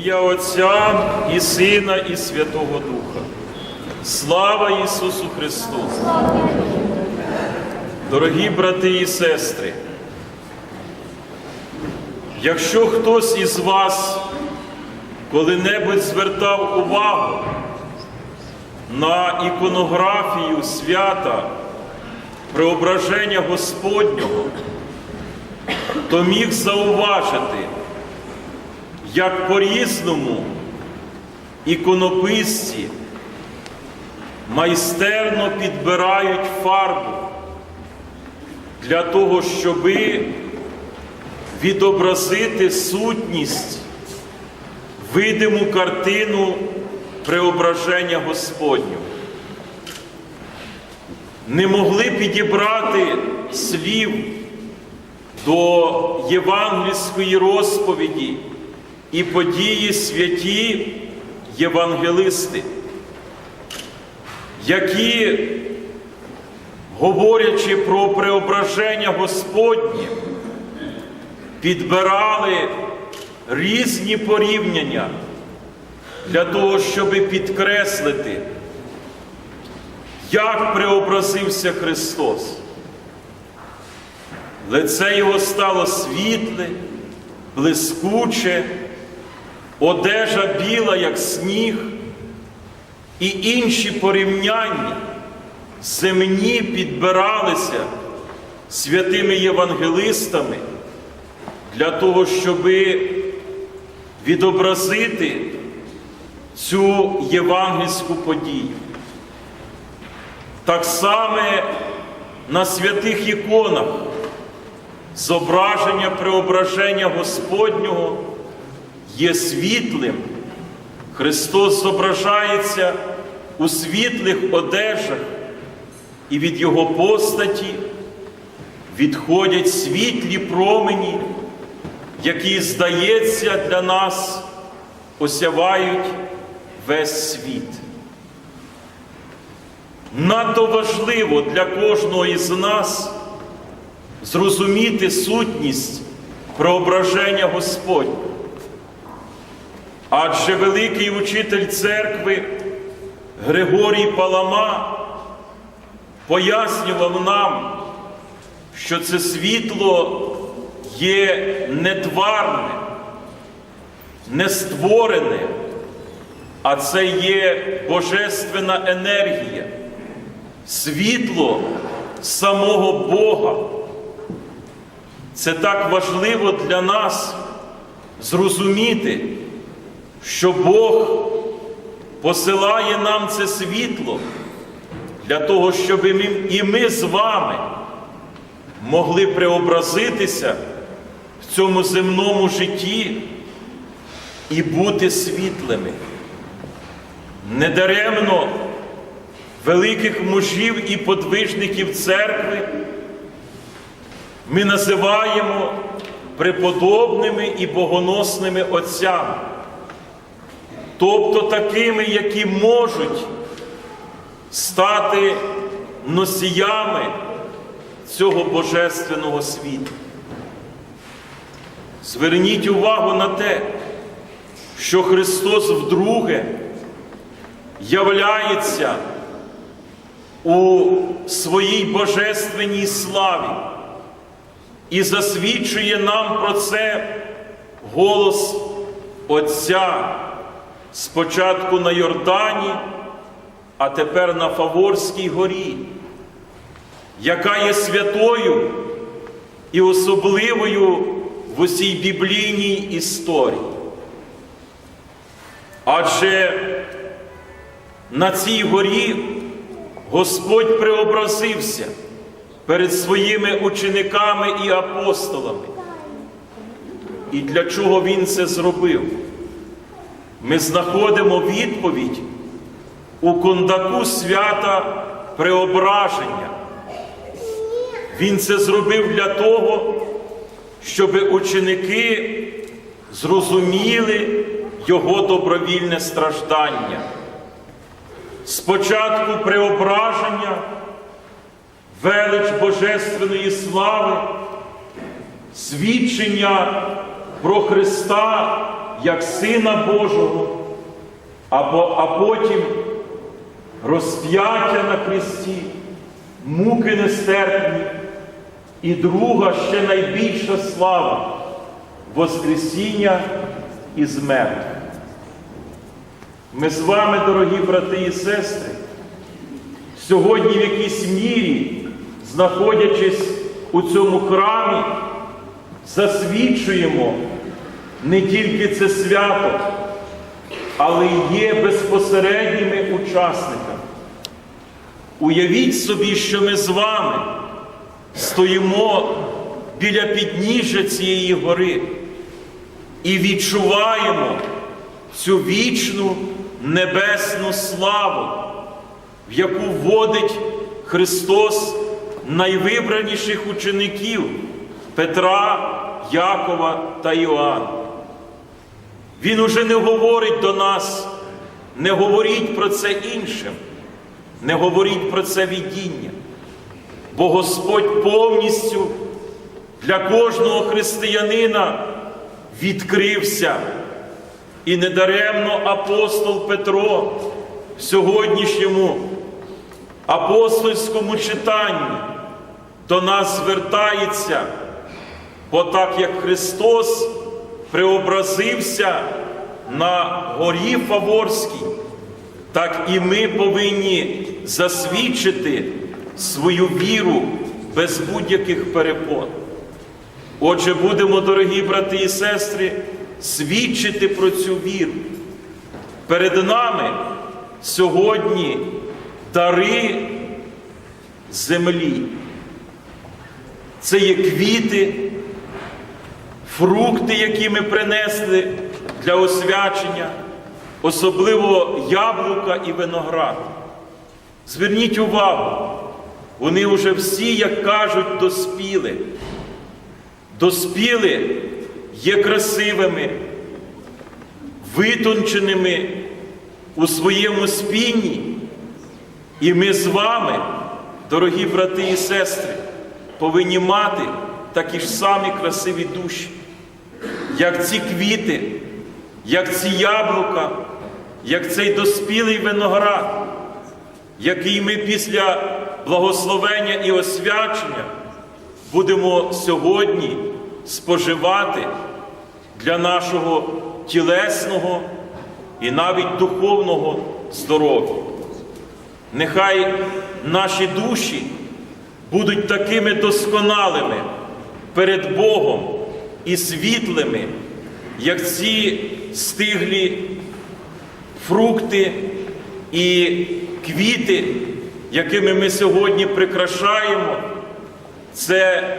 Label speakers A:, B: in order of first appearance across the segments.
A: ім'я Отця і Сина, і Святого Духа. Слава Ісусу Христу! Дорогі брати і сестри, якщо хтось із вас коли-небудь звертав увагу на іконографію свята Преображення Господнього, то міг зауважити, як по-різному іконописці майстерно підбирають фарбу для того, щоби відобразити сутність, видиму картину преображення Господнього. Не могли підібрати слів до євангельської розповіді і події святі євангелисти, які, говорячи про преображення Господнє, підбирали різні порівняння для того, щоб підкреслити, як преобразився Христос. Лице його стало світле, блискуче, одежа біла, як сніг, і інші порівняння земні підбиралися святими євангелистами для того, щоб відобразити цю євангельську подію. Так само на святих іконах зображення преображення Господнього є світлим. Христос зображається у світлих одежах, і від Його постаті відходять світлі промені, які, здається, для нас осявають весь світ. Надто важливо для кожного із нас зрозуміти сутність преображення Господня. Адже великий учитель церкви Григорій Палама пояснював нам, що це світло є нетварне, не створене, а це є божественна енергія, світло самого Бога. Це так важливо для нас зрозуміти, що Бог посилає нам це світло для того, щоб і ми з вами могли преобразитися в цьому земному житті і бути світлими. Недаремно великих мужів і подвижників церкви ми називаємо преподобними і богоносними отцями, тобто такими, які можуть стати носіями цього божественного світу. Зверніть увагу на те, що Христос вдруге являється у своїй божественній славі і засвідчує нам про це голос Отця спочатку на Йордані, а тепер на Фаворській горі, яка є святою і особливою в усій біблійній історії. Адже на цій горі Господь преобразився перед своїми учениками і апостолами. І для чого Він це зробив? Ми знаходимо відповідь у кондаку свята преображення. Він це зробив для того, щоб ученики зрозуміли Його добровільне страждання. Спочатку преображення, велич Божественної слави, свідчення про Христа як Сина Божого, а, а потім розп'яття на хресті, муки нестерпні, і друга ще найбільша слава Воскресіння із мертвих. Ми з вами, дорогі брати і сестри, сьогодні в якійсь мірі, знаходячись у цьому храмі, засвідчуємо не тільки це свято, але й є безпосередніми учасниками. Уявіть собі, що ми з вами стоїмо біля підніжжя цієї гори і відчуваємо цю вічну небесну славу, в яку вводить Христос найвибраніших учеників Петра, Якова та Іоанна. Він уже не говорить до нас, не говоріть про це іншим, не говоріть про це видіння, бо Господь повністю для кожного християнина відкрився. І недаремно апостол Петро в сьогоднішньому апостольському читанні до нас звертається, бо так як Христос преобразився на горі Фаворській, так і ми повинні засвідчити свою віру без будь-яких перепон. Отже, будемо, дорогі брати і сестри, свідчити про цю віру. Перед нами сьогодні дари землі. Це є квіти, фрукти, які ми принесли для освячення, особливо яблука і виноград. Зверніть увагу, вони вже всі, як кажуть, доспіли. Доспіли є красивими, витонченими у своєму спінні. І ми з вами, дорогі брати і сестри, повинні мати такі ж самі красиві душі, як ці квіти, як ці яблука, як цей доспілий виноград, який ми після благословення і освячення будемо сьогодні споживати для нашого тілесного і навіть духовного здоров'я. Нехай наші душі будуть такими досконалими перед Богом і світлими, як ці стиглі фрукти і квіти, якими ми сьогодні прикрашаємо, це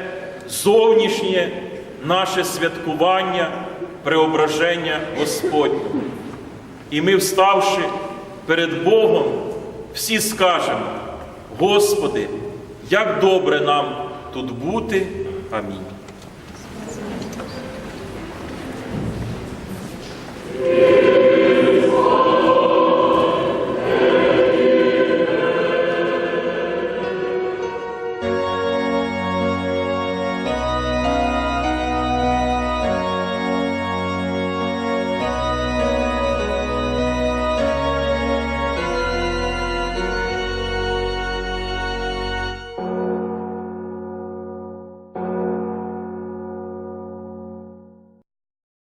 A: зовнішнє наше святкування преображення Господнього. І ми, вставши перед Богом, всі скажемо, Господи, як добре нам тут бути. Амінь. Amen.